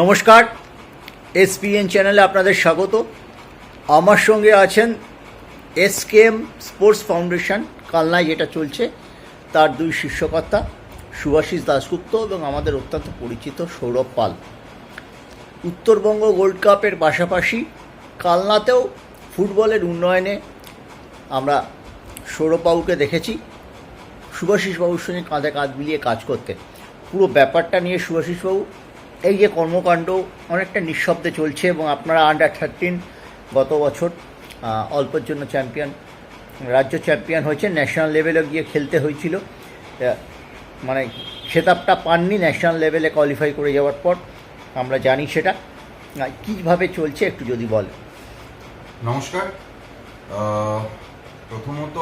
নমস্কার, এসপিএন চ্যানেলে আপনাদের স্বাগত। আমার সঙ্গে আছেন এসকেএম স্পোর্টস ফাউন্ডেশন, কালনায় যেটা চলছে, তার দুই শীর্ষকর্তা সুভাষিস দাশগুপ্ত এবং আমাদের অত্যন্ত পরিচিত সৌরভ পাল। উত্তরবঙ্গ গোল্ড কাপের পাশাপাশি কালনাতেও ফুটবলের উন্নয়নে আমরা সৌরভবাবুকে দেখেছি। সুভাষিস বাবুর সঙ্গে কাঁধে কাঁধ মিলিয়ে কাজ করতে পুরো ব্যাপারটা নিয়ে সুভাষিস বাবু এই যে কর্মকাণ্ড অনেকটা নিঃশব্দে চলছে এবং আপনারা আন্ডার থার্টিন গত বছর অল্পের জন্য চ্যাম্পিয়ন রাজ্য চ্যাম্পিয়ন হয়েছে ন্যাশনাল লেভেলে গিয়ে খেলতে হয়েছিল। মানে খেতাবটা পাননি ন্যাশনাল লেভেলে কোয়ালিফাই করে যাওয়ার পর। আমরা জানি সেটা। কীভাবে চলছে একটু যদি বল নমস্কার। প্রথমত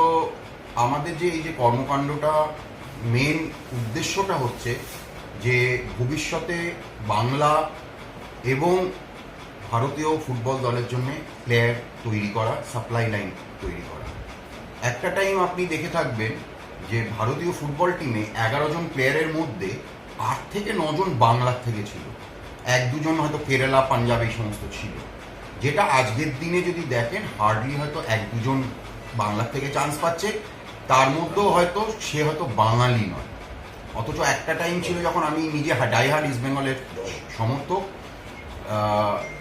আমাদের যে এই যে কর্মকাণ্ডটা মেন উদ্দেশ্যটা হচ্ছে যে ভবিষ্যতে বাংলা এবং ভারতীয় ফুটবল দলের জন্য প্লেয়ার তৈরি করা সাপ্লাই লাইন তৈরি করা। একটা টাইম আপনি দেখে থাকবেন যে ভারতীয় ফুটবল টিমে এগারো জন প্লেয়ারের মধ্যে আট থেকে নজন বাংলার থেকে ছিল। এক দুজন হয়তো কেরালা, পাঞ্জাব এই সমস্ত ছিল। যেটা আজকের দিনে যদি দেখেন হার্ডলি হয়তো এক দুজন বাংলার থেকে চান্স পাচ্ছে। তার মধ্যেও হয়তো সে হয়তো বাঙালি নয়। অথচ একটা টাইম ছিল যখন আমি নিজে ডাইহার্ড ইস্ট বেঙ্গলের সমর্থক।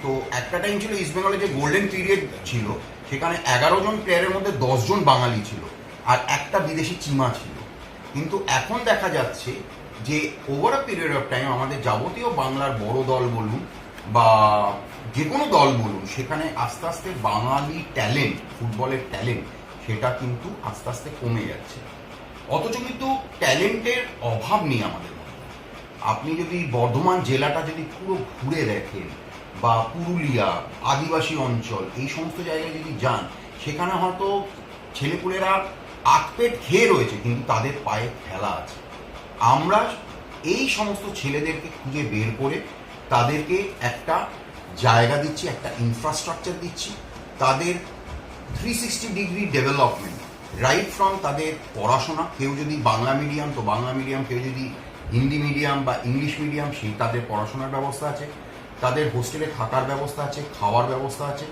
তো একটা টাইম ছিল ইস্ট বেঙ্গলের যে গোল্ডেন পিরিয়ড ছিল, সেখানে এগারো জন প্লেয়ারের মধ্যে জন বাঙালি ছিল আর একটা বিদেশি চিমা ছিল। কিন্তু এখন দেখা যাচ্ছে যে over a period of time আমাদের যাবতীয় বাংলার বড় দল বলুন বা যে কোনো দল বলুন, সেখানে আস্তে আস্তে বাঙালি ট্যালেন্ট ফুটবলের ট্যালেন্ট সেটা কিন্তু আস্তে আস্তে কমে যাচ্ছে। অথচ কিন্তু ট্যালেন্টের অভাব নেই আমাদের আপনি যদি বর্ধমান জেলাটা যদি পুরো ঘুরে দেখেন বা পুরুলিয়া, আদিবাসী অঞ্চল, এই সমস্ত জায়গায় যদি যান, সেখানে হয়তো ছেলেপুলেরা আটপেট খেয়ে রয়েছে, কিন্তু তাদের পায়ে খেলা আছে। আমরা এই সমস্ত ছেলেদেরকে খুঁজে বের করে তাদেরকে একটা জায়গা দিচ্ছি, একটা ইনফ্রাস্ট্রাকচার দিচ্ছি। তাদের three sixty degree development right from তাদের পড়াশোনা, কেউ যদি বাংলা মিডিয়াম তো বাংলা মিডিয়াম কেউ যদি হিন্দি মিডিয়াম বা ইংলিশ মিডিয়াম সেই তাদের পড়াশোনার ব্যবস্থা আছে। তাদের হোস্টেলে থাকার ব্যবস্থা আছে, খাওয়ার ব্যবস্থা আছে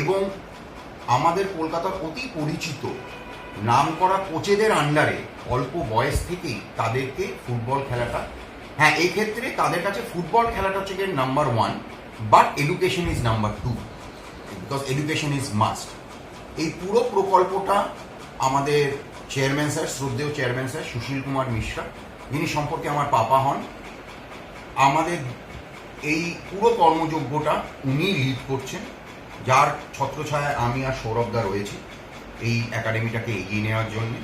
এবং আমাদের কলকাতার অতি পরিচিত নাম করা কোচেদের আন্ডারে অল্প বয়স থেকেই তাদেরকে ফুটবল খেলাটা হ্যাঁ এই ক্ষেত্রে তাদের কাছে ফুটবল খেলাটা হচ্ছে number one but education is number two because education is must এই পুরো প্রকল্পটা আমাদের চেয়ারম্যান স্যার শ্রদ্ধেয় চেয়ারম্যান স্যার সুশীল কুমার মিশ্রা, যিনি সম্পর্কে আমার পাপা হন, আমাদের এই পুরো কর্মযজ্ঞটা উনি লিড করছেন, যার ছত্রছায়ায় আমি আর সৌরভদা রয়েছি এই একাডেমিটাকে এগিয়ে নেওয়ার জন্য।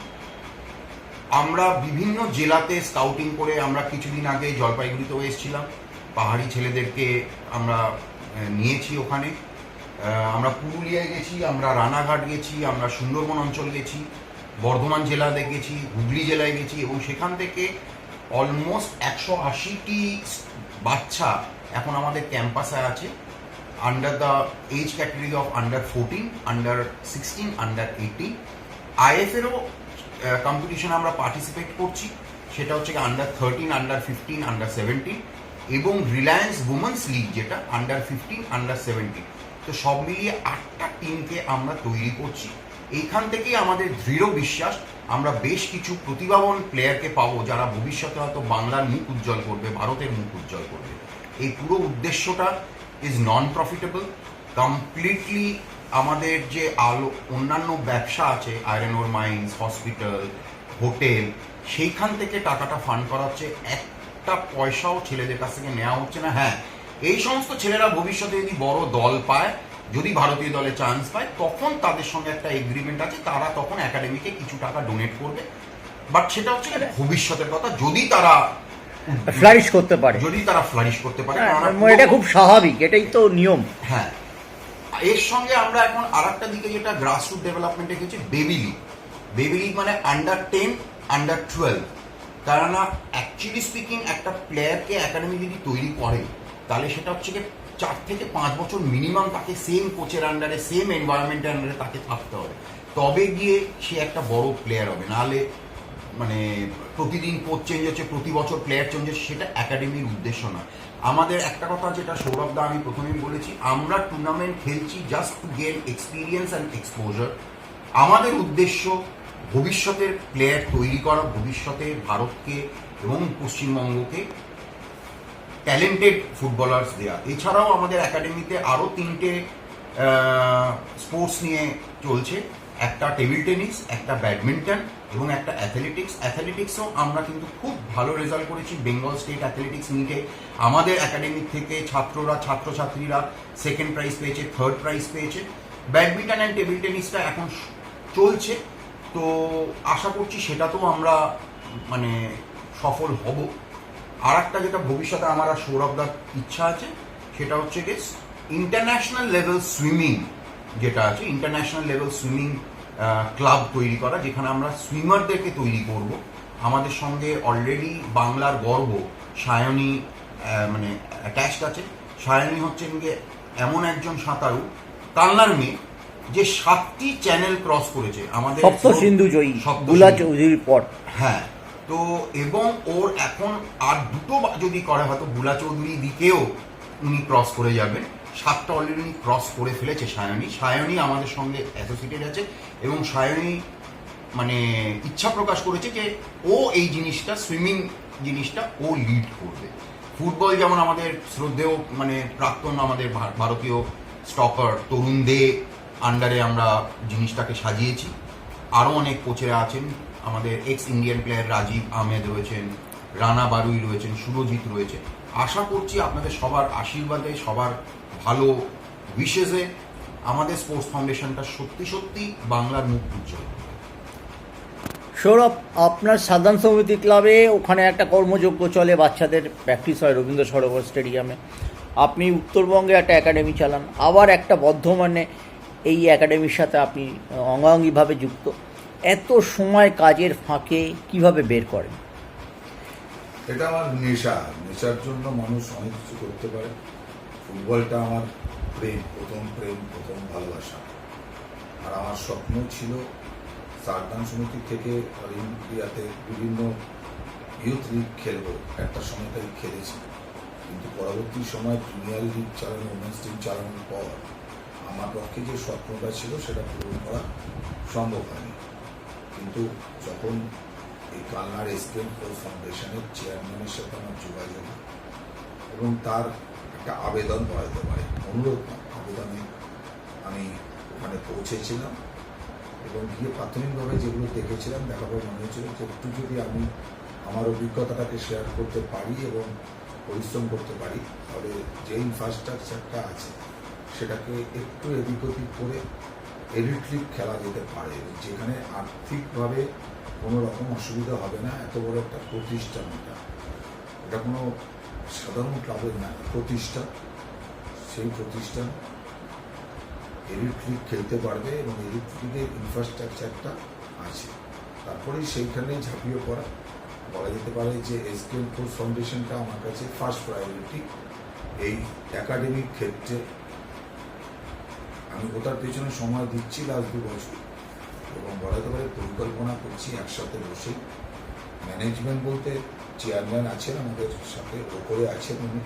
আমরা বিভিন্ন জেলাতে স্কাউটিং করে আমরা কিছুদিন আগে জলপাইগুড়িতেও এসেছিলাম, পাহাড়ি ছেলেদেরকে আমরা নিয়েছি ওখানে। আমরা পুরুলিয়ায় গেছি, আমরা রানাঘাট গেছি, আমরা সুন্দরবন অঞ্চল গেছি, বর্ধমান জেলাতে গেছি, হুগলি জেলায় গেছি এবং সেখান থেকে অলমোস্ট একশো আশিটি বাচ্চা এখন আমাদের ক্যাম্পাসে আছে under the age category of under fourteen under sixteen under eighteen আইএফেরও কম্পিটিশনে আমরা পার্টিসিপেট করছি, সেটা হচ্ছে under thirteen under fifteen under seventeen এবং রিলায়েন্স উমেন্স লিগ যেটা আন্ডার ফিফটিন আন্ডার সেভেন্টিন তো সব মিলিয়ে আটটা টিমকে আমরা তৈরি করছি। এইখান থেকেই আমাদের দৃঢ় বিশ্বাস, আমরা বেশ কিছু প্রতিভাবান প্লেয়ারকে পাবো যারা ভবিষ্যতে হয়তো বাংলার মুখ উজ্জ্বল করবে, ভারতের মুখ উজ্জ্বল করবে। এই পুরো উদ্দেশ্যটা ইজ নন প্রফিটেবল কমপ্লিটলি আমাদের যে আলো, অন্যান্য ব্যবসা আছে iron ore mines hospital hotel সেইখান থেকে টাকাটা ফান্ড করা হচ্ছে একটা পয়সাও ছেলেদের কাছ থেকে নেওয়া হচ্ছে না। হ্যাঁ এই সমস্ত ছেলেরা ভবিষ্যতে যদি বড় দল পায় যদি ভারতীয় দলে চান্স পায় তখন তাদের সঙ্গে একটা এগ্রিমেন্ট আছে তারা তখন একাডেমিকে কিছু টাকা ডোনেট করবে। বাট সেটা হচ্ছে ভবিষ্যতের কথা। যদি তারা ফ্লারিশ করতে পারে। যদি তারা ফ্লারিশ করতে পারে হ্যাঁ, এটা খুব স্বাভাবিক এটাই তো নিয়ম। হ্যাঁ। এর সঙ্গে আমরা এখন আর একটা দিকে যেটা গ্রাসরুট ডেভেলপমেন্টে গেছি বেবি লিগ বেবি লিগ মানে আন্ডার টেন আন্ডার টুয়েলভ কেননা অ্যাকচুয়ালি স্পিকিং একটা প্লেয়ারকে একাডেমি যদি তৈরি করে তাহলে সেটা হচ্ছে কি চার থেকে পাঁচ বছর মিনিমাম তাকে সেম কোচের আন্ডারে সেম এনভায়রনমেন্টের আন্ডারে তাকে থাকতে হবে। তবে গিয়ে সে একটা বড় প্লেয়ার হবে। নাহলে মানে প্রতিদিন কোচ চেঞ্জ হচ্ছে, প্রতি বছর প্লেয়ার চেঞ্জ হচ্ছে, সেটা একাডেমির উদ্দেশ্য নয়। আমাদের একটা কথা যেটা সৌরভ দা আমি প্রথমেই বলেছি, আমরা টুর্নামেন্ট খেলছি just to gain experience and exposure আমাদের উদ্দেশ্য ভবিষ্যতের প্লেয়ার তৈরি করা, ভবিষ্যতে ভারতকে এবং পশ্চিমবঙ্গকে ট্যালেন্টেড ফুটবলার্স দেওয়া এছাড়াও আমাদের একাডেমিতে আরও তিনটে স্পোর্টস নিয়ে চলছে। একটা টেবিল টেনিস একটা ব্যাডমিন্টন এবং একটা অ্যাথলেটিক্স অ্যাথলেটিক্সও আমরা কিন্তু খুব ভালো রেজাল্ট করেছি বেঙ্গল স্টেট অ্যাথলেটিক্স মিটে আমাদের একাডেমি থেকে ছাত্ররা, ছাত্রছাত্রীরা সেকেন্ড প্রাইজ পেয়েছে থার্ড প্রাইজ পেয়েছে। ব্যাডমিন্টন অ্যান্ড টেবিল টেনিসটা এখন চলছে। তো আশা করছি সেটাতেও আমরা মানে সফল হব। আর একটা যেটা ভবিষ্যতে আমার আর সৌরভদার ইচ্ছা আছে সেটা হচ্ছে কি ইন্টারন্যাশনাল লেভেল সুইমিং যেটা আছে ইন্টারন্যাশনাল লেভেল সুইমিং ক্লাব তৈরি করা যেখানে আমরা সুইমারদেরকে তৈরি করব। আমাদের সঙ্গে অলরেডি বাংলার গর্ব সায়নী মানে অ্যাটাচড আছে সায়নী হচ্ছেন গিয়ে এমন একজন সাঁতারু কান্নার মেয়ে যে সাতটি চ্যানেল ক্রস করেছে। আমাদের সপ্ত সিন্ধু জয়ী বুলা চৌধুরীর পর। হ্যাঁ। তো এবং ওর এখন আর দুটো যদি করে হয়তো বুলা চৌধুরী দিকেও উনি ক্রস করে যাবেন। সাতটা অলরেডি উনি ক্রস করে ফেলেছে সায়নী। সায়নী আমাদের সঙ্গে অ্যাসোসিয়েটেড আছে এবং সায়নী মানে ইচ্ছা প্রকাশ করেছে যে ও এই জিনিসটা সুইমিং জিনিসটা ও লিড করবে। ফুটবল যেমন আমাদের শ্রদ্ধেয় মানে প্রাক্তন আমাদের ভারতীয় স্টপার তরুণ দে আন্ডারে আমরা জিনিসটাকে সাজিয়েছি। আরও অনেক কোচেরা আছেন। আমাদের ex Indian player Rajib Ahmed রয়েছেন, রানা বারুই রয়েছেন সুরজিৎ রয়েছে আশা করছি আপনাদের সবার আশীর্বাদে, সবার ভালো বিশেষে আমাদের স্পোর্টস ফাউন্ডেশনটা সত্যি সত্যি বাংলার মুখ উজ্জ্বল সৌরভ, আপনার সাধারণ সমিতি ক্লাবে ওখানে একটা কর্মযজ্ঞ চলে, বাচ্চাদের প্র্যাকটিস হয় রবীন্দ্র সরোবর স্টেডিয়ামে আপনি উত্তরবঙ্গে একটা একাডেমি চালান, আবার একটা বর্ধমানে এই একাডেমির সাথে আপনি অঙ্গাঙ্গিভাবে যুক্ত। এত সময় কাজের ফাঁকে কীভাবে বের করেন? এটা আমার নেশা। নেশার জন্য মানুষ অনেক কিছু করতে পারে। ফুটবলটা আমার প্রেম, প্রথম প্রেম, প্রথম ভালোবাসা। আর আমার স্বপ্ন ছিল সারদান সমিতি থেকে অল ইন্ডিয়াতে বিভিন্ন ইউথ লিগ খেলব। একটা সময় তাই খেলেছি। কিন্তু পরবর্তী সময় প্রিমিয়ার লিগ চালানো, উমেন্স টিম চালানোর পর আমার পক্ষে যে স্বপ্নটা ছিল সেটা পূরণ করা সম্ভব হয়নি। কিন্তু যখন এই কালনার এসকেন ফোর ফাউন্ডেশনের চেয়ারম্যানের সাথে আমার যোগাযোগ এবং তার একটা আবেদন যেতে পারে অনুরোধ আবেদনে আমি ওখানে পৌঁছেছিলাম এবং গিয়ে প্রাথমিকভাবে যেগুলো দেখেছিলাম দেখার পর মনে হয়েছিল যে একটু যদি আমি আমার অভিজ্ঞতাটাকে শেয়ার করতে পারি এবং পরিশ্রম করতে পারি, তাহলে যে ইনফ্রাস্ট্রাকচারটা আছে সেটাকে একটু এদিক ওদিক করে এলিটলিক খেলা যেতে পারে, যেখানে আর্থিকভাবে কোনো রকম অসুবিধা হবে না, এত বড় একটা প্রতিষ্ঠান এটা। এটা কোনো সাধারণ ক্লাবের না, প্রতিষ্ঠান। সেই প্রতিষ্ঠান এলিট লিগ খেলতে পারবে এবং এলিট লিগের ইনফ্রাস্ট্রাকচারটা আছে। তারপরেই সেইখানে ঝাঁপিয়ে পড়া। বলা যেতে পারে যে এসকেএম ফোর্স ফাউন্ডেশনটা আমার কাছে ফার্স্ট প্রায়োরিটি এই একাডেমিক ক্ষেত্রে আমি ওটার পেছনে সময় দিচ্ছি লাস্ট দু বছর। এবং বলা যেতে পারে পরিকল্পনা করছি একসাথে বসে ম্যানেজমেন্ট বলতে চেয়ারম্যান আছেন, আমাদের সাথে ওপরে আছেন উনি।